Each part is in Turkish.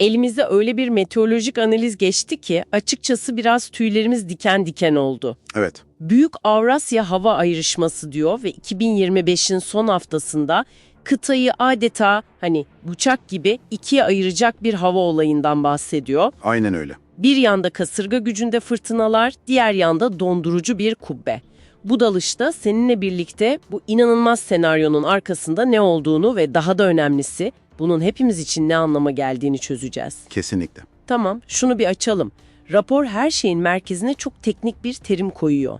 Elimize öyle bir meteorolojik analiz geçti ki açıkçası biraz tüylerimiz diken diken oldu. Evet. Büyük Avrasya Hava Ayrışması diyor ve 2025'in son haftasında kıtayı adeta hani bıçak gibi ikiye ayıracak bir hava olayından bahsediyor. Aynen öyle. Bir yanda kasırga gücünde fırtınalar, diğer yanda dondurucu bir kubbe. Bu dalışta seninle birlikte bu inanılmaz senaryonun arkasında ne olduğunu ve daha da önemlisi bunun hepimiz için ne anlama geldiğini çözeceğiz. Kesinlikle. Tamam, şunu bir açalım. Rapor her şeyin merkezine çok teknik bir terim koyuyor.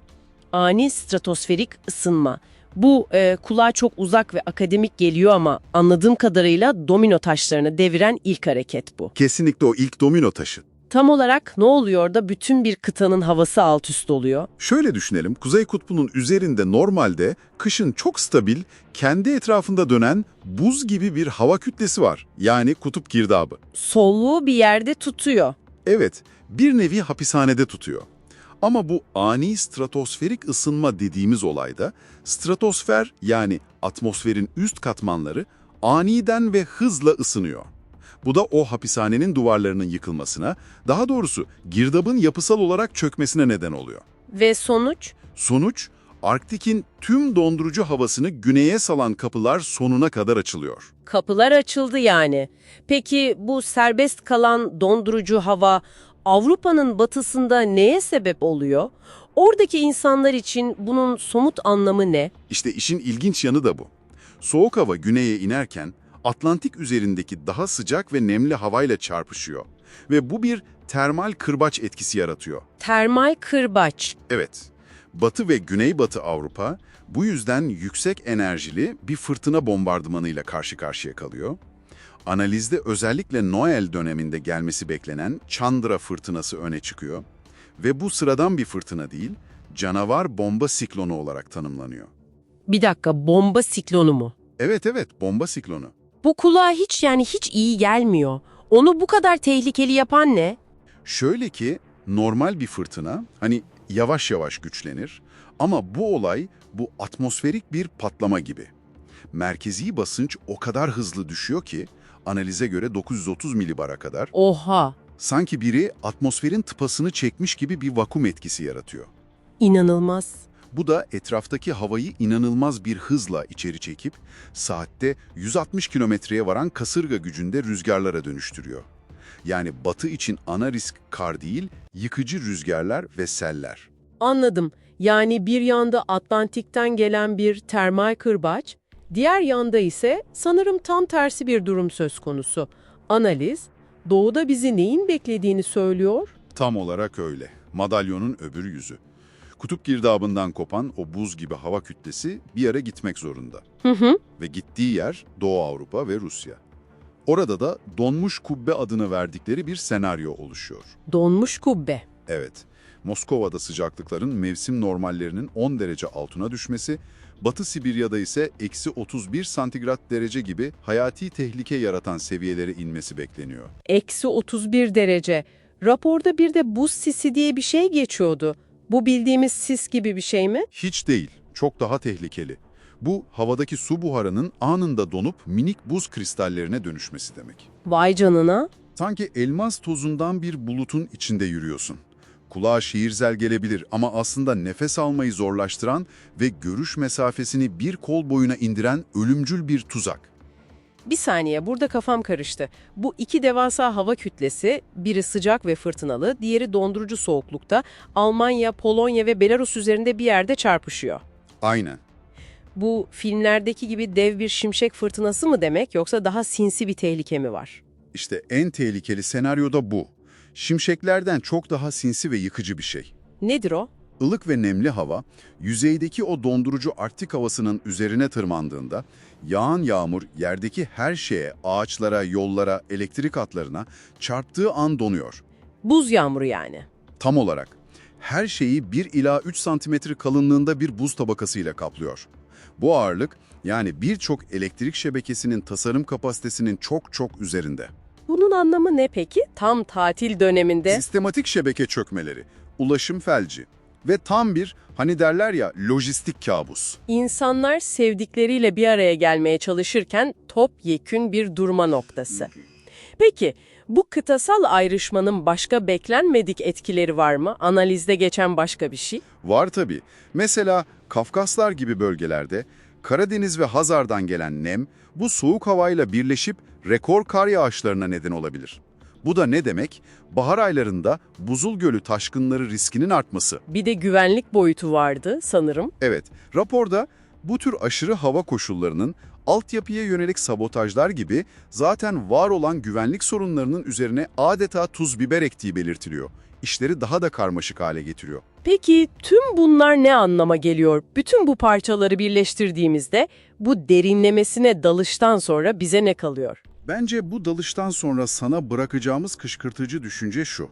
Ani stratosferik ısınma. Bu e, kulağa çok uzak ve akademik geliyor ama anladığım kadarıyla domino taşlarını deviren ilk hareket bu. Kesinlikle o ilk domino taşı. Tam olarak ne oluyor da bütün bir kıtanın havası alt üst oluyor? Şöyle düşünelim, Kuzey Kutbu'nun üzerinde normalde kışın çok stabil, kendi etrafında dönen buz gibi bir hava kütlesi var. Yani kutup girdabı. Solluğu bir yerde tutuyor. Evet, bir nevi hapishanede tutuyor. Ama bu ani stratosferik ısınma dediğimiz olayda, stratosfer yani atmosferin üst katmanları aniden ve hızla ısınıyor. Bu da o hapishanenin duvarlarının yıkılmasına, daha doğrusu girdabın yapısal olarak çökmesine neden oluyor. Ve sonuç? Sonuç, Arktik'in tüm dondurucu havasını güneye salan kapılar sonuna kadar açılıyor. Kapılar açıldı yani. Peki bu serbest kalan dondurucu hava Avrupa'nın batısında neye sebep oluyor? Oradaki insanlar için bunun somut anlamı ne? İşte işin ilginç yanı da bu. Soğuk hava güneye inerken Atlantik üzerindeki daha sıcak ve nemli havayla çarpışıyor. Ve bu bir termal kırbaç etkisi yaratıyor. Termal kırbaç. Evet, Batı ve Güneybatı Avrupa bu yüzden yüksek enerjili bir fırtına bombardımanıyla karşı karşıya kalıyor. Analizde özellikle Noel döneminde gelmesi beklenen Chandra fırtınası öne çıkıyor. Ve bu sıradan bir fırtına değil, canavar bomba siklonu olarak tanımlanıyor. Bir dakika bomba siklonu mu? Evet evet, bomba siklonu. Bu kulağa hiç yani hiç iyi gelmiyor. Onu bu kadar tehlikeli yapan ne? Şöyle ki, normal bir fırtına hani yavaş yavaş güçlenir ama bu olay bu atmosferik bir patlama gibi. Merkezi basınç o kadar hızlı düşüyor ki analize göre 930 milibara kadar Oha! sanki biri atmosferin tıpasını çekmiş gibi bir vakum etkisi yaratıyor. İnanılmaz. Bu da etraftaki havayı inanılmaz bir hızla içeri çekip saatte 160 kilometreye varan kasırga gücünde rüzgarlara dönüştürüyor. Yani batı için ana risk kar değil, yıkıcı rüzgarlar ve seller. Anladım. Yani bir yanda Atlantik'ten gelen bir termal kırbaç, diğer yanda ise sanırım tam tersi bir durum söz konusu. Analiz, doğuda bizi neyin beklediğini söylüyor. Tam olarak öyle. Madalyonun öbür yüzü. Kutup girdabından kopan o buz gibi hava kütlesi bir yere gitmek zorunda. Hı hı. Ve gittiği yer Doğu Avrupa ve Rusya. Orada da donmuş kubbe adını verdikleri bir senaryo oluşuyor. Donmuş kubbe. Evet, Moskova'da sıcaklıkların mevsim normallerinin 10 derece altına düşmesi, Batı Sibirya'da ise eksi 31 santigrat derece gibi hayati tehlike yaratan seviyelere inmesi bekleniyor. Eksi 31 derece. Raporda bir de buz sisi diye bir şey geçiyordu. Bu bildiğimiz sis gibi bir şey mi? Hiç değil, çok daha tehlikeli. Bu, havadaki su buharının anında donup minik buz kristallerine dönüşmesi demek. Vay canına. Sanki elmas tozundan bir bulutun içinde yürüyorsun. Kulağa şiirsel gelebilir ama aslında nefes almayı zorlaştıran ve görüş mesafesini bir kol boyuna indiren ölümcül bir tuzak. Bir saniye burada kafam karıştı. Bu iki devasa hava kütlesi, biri sıcak ve fırtınalı, diğeri dondurucu soğuklukta, Almanya, Polonya ve Belarus üzerinde bir yerde çarpışıyor. Aynen. Bu filmlerdeki gibi dev bir şimşek fırtınası mı demek yoksa daha sinsi bir tehlike mi var? İşte en tehlikeli senaryo da bu. Şimşeklerden çok daha sinsi ve yıkıcı bir şey. Nedir o? Ilık ve nemli hava, yüzeydeki o dondurucu Arktik havasının üzerine tırmandığında, yağan yağmur yerdeki her şeye, ağaçlara, yollara, elektrik hatlarına çarptığı an donuyor. Buz yağmuru yani. Tam olarak. Her şeyi 1 ila 3 santimetre kalınlığında bir buz tabakasıyla kaplıyor. Bu ağırlık, yani birçok elektrik şebekesinin tasarım kapasitesinin çok çok üzerinde. Bunun anlamı ne peki? Tam tatil döneminde. Sistematik şebeke çökmeleri, ulaşım felci ve tam bir, hani derler ya, lojistik kabus. İnsanlar sevdikleriyle bir araya gelmeye çalışırken topyekün bir durma noktası. Peki Bu kıtasal ayrışmanın başka beklenmedik etkileri var mı? Analizde geçen başka bir şey? Var tabii. Mesela Kafkaslar gibi bölgelerde Karadeniz ve Hazar'dan gelen nem bu soğuk havayla birleşip rekor kar yağışlarına neden olabilir. Bu da ne demek? Bahar aylarında buzul gölü taşkınları riskinin artması. Bir de güvenlik boyutu vardı sanırım. Evet, raporda bu tür aşırı hava koşullarının altyapıya yönelik sabotajlar gibi zaten var olan güvenlik sorunlarının üzerine adeta tuz biber ektiği belirtiliyor. İşleri daha da karmaşık hale getiriyor. Peki tüm bunlar ne anlama geliyor? Bütün bu parçaları birleştirdiğimizde bu derinlemesine dalıştan sonra bize ne kalıyor? Bence bu dalıştan sonra sana bırakacağımız kışkırtıcı düşünce şu.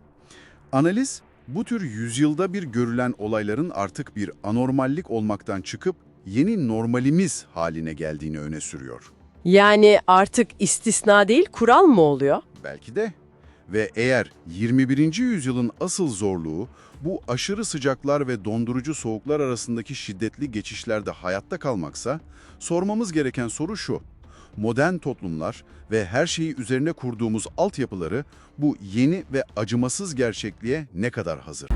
Analiz, bu tür yüzyılda bir görülen olayların artık bir anormallik olmaktan çıkıp yeni normalimiz haline geldiğini öne sürüyor. Yani artık istisna değil kural mı oluyor? Belki de. Ve eğer 21. yüzyılın asıl zorluğu bu aşırı sıcaklar ve dondurucu soğuklar arasındaki şiddetli geçişlerde hayatta kalmaksa, sormamız gereken soru şu. Modern toplumlar ve her şeyi üzerine kurduğumuz altyapıları bu yeni ve acımasız gerçekliğe ne kadar hazır?